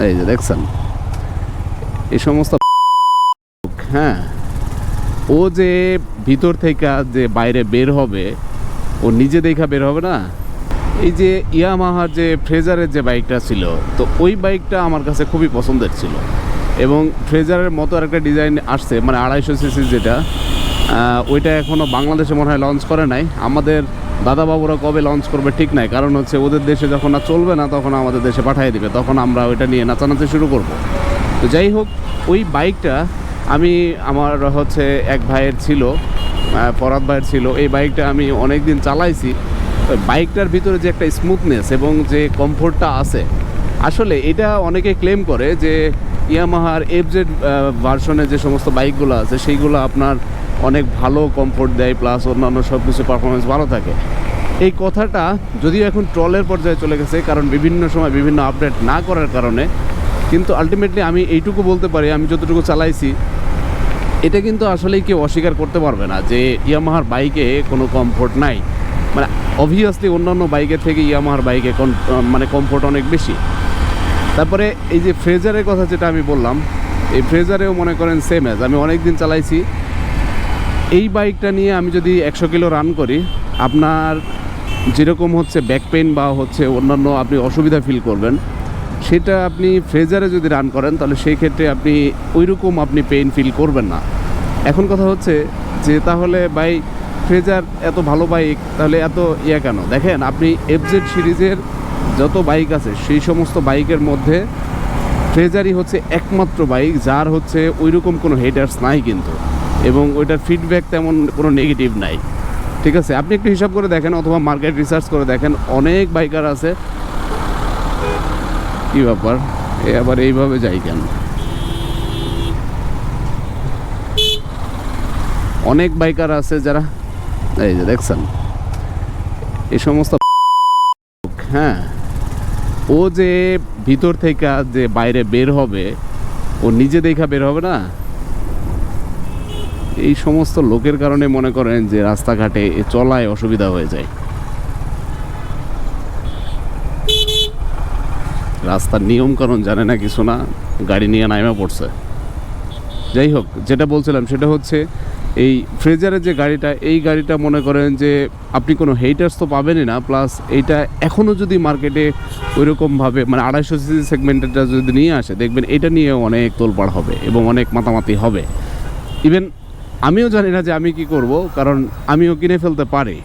এই যে দেখছেন? এই সমস্ত হ্যাঁ ও যে ভিতর থেকে যে বাইরে বের হবে, ও নিজে দেখা বের হবে না? এই যে ইয়ামাহার যে ফ্রেজারের যে বাইকটা ছিল, তো ওই বাইকটা আমার কাছে খুবই পছন্দের ছিল। এবং ফ্রেজারের মতো একটা ডিজাইন আসছে মানে আড়াইশো সিসি যেটা ওইটা এখনও বাংলাদেশে মনে হয় লঞ্চ করে নাই। আমাদের দাদা বাবুরা কবে লঞ্চ করবে ঠিক নাই, কারণ হচ্ছে ওদের দেশে যখন আর চলবে না, তখন আমাদের দেশে পাঠিয়ে দিবে, তখন আমরা ওইটা নিয়ে নাচানাচি শুরু করব। তো যাই হোক, ওই বাইকটা আমি, আমার হচ্ছে এক ভাইয়ের ছিল ফরাদ ভাইয়ের ছিল, এই বাইকটা আমি অনেক দিন চালাইছি বাইকটার ভিতরে যে একটা স্মুথনেস এবং যে কমফোর্টটা আছে, আসলে এটা অনেকে ক্লেম করে যে ইয়ামাহার এফজেড ভার্সনের যে সমস্ত বাইকগুলো আছে, সেইগুলো আপনার অনেক ভালো কমফোর্ট দেয় প্লাস অন্যান্য সব কিছু পারফরমেন্স ভালো থাকে। এই কথাটা যদিও এখন ট্রলের পর্যায়ে চলে গেছে, কারণ বিভিন্ন সময় বিভিন্ন আপডেট না করার কারণে, কিন্তু আলটিমেটলি আমি এইটুকু বলতে পারি, আমি যতটুকু চালাইছি, এটা কিন্তু আসলেই কেউ অস্বীকার করতে পারবে না যে ইয়ামাহার বাইকে কোনো কমফোর্ট নাই। মানে অবভিয়াসলি অন্যান্য বাইকের থেকে ইয়ামাহার বাইকে মানে কমফোর্ট অনেক বেশি। তারপরে এই যে ফ্রেজারের কথা যেটা আমি বললাম, এই ফ্রেজারেও মনে করেন সেম এজ আমি অনেক দিন চালাইছি এই বাইকটা নিয়ে আমি যদি একশো কিলো রান করি, আপনার যেরকম হচ্ছে ব্যাক পেইন বা হচ্ছে অন্যান্য আপনি অসুবিধা ফিল করবেন, সেটা আপনি ফ্রেজারে যদি রান করেন, তাহলে সেই ক্ষেত্রে আপনি ওই রকম আপনি পেইন ফিল করবেন না। এখন কথা হচ্ছে যে তাহলে বাই ফ্রেজার এত ভালো বাইক তাহলে এত ইয়া কেন? দেখেন, আপনি এফজেড সিরিজের যত বাইক আছে, সেই সমস্ত বাইকের মধ্যে ফ্রেজারই হচ্ছে একমাত্র বাইক যার হচ্ছে ওই রকম কোনো হেটার্স নাই কিন্তু। এবং ওইটার ফিডব্যাক তেমন কোনো নেগেটিভ নাই। ঠিক আছে? আপনি একটু হিসাব করে দেখেন অথবা মার্কেট রিসার্চ করে দেখেন। অনেক বাইকার আছে। কি ব্যাপার? এ আবার এইভাবে যাই কেন? অনেক বাইকার আছে যারা এই যে দেখছেন? এই সমস্ত হ্যাঁ। ও যে ভিতর থেকে যে বাইরে বের হবে, ও নিজে দেখা বের হবে না? এই সমস্ত লোকের কারণে মনে করেন যে রাস্তাঘাটে চলায় অসুবিধা হয়ে যায়। রাস্তার নিয়ম কারণ জানে না কিছু না, গাড়ি নিয়ে নাইমা পড়ছে। যাই হোক, যেটা বলছিলাম সেটা হচ্ছে, এই ফ্রেজারের যে গাড়িটা, এই গাড়িটা মনে করেন যে আপনি কোনো হেটার্স তো পাবেনই না প্লাস এইটা এখনও যদি মার্কেটে ওইরকমভাবে মানে আড়াইশো সিসি সেগমেন্টেরটা যদি নিয়ে আসে, দেখবেন এটা নিয়ে অনেক তোলপাড় হবে এবং অনেক মাতামাতি হবে। ইভেন আমিও জানি না যে আমি কি করব কারণ আমিও কিনে ফেলতে পারি।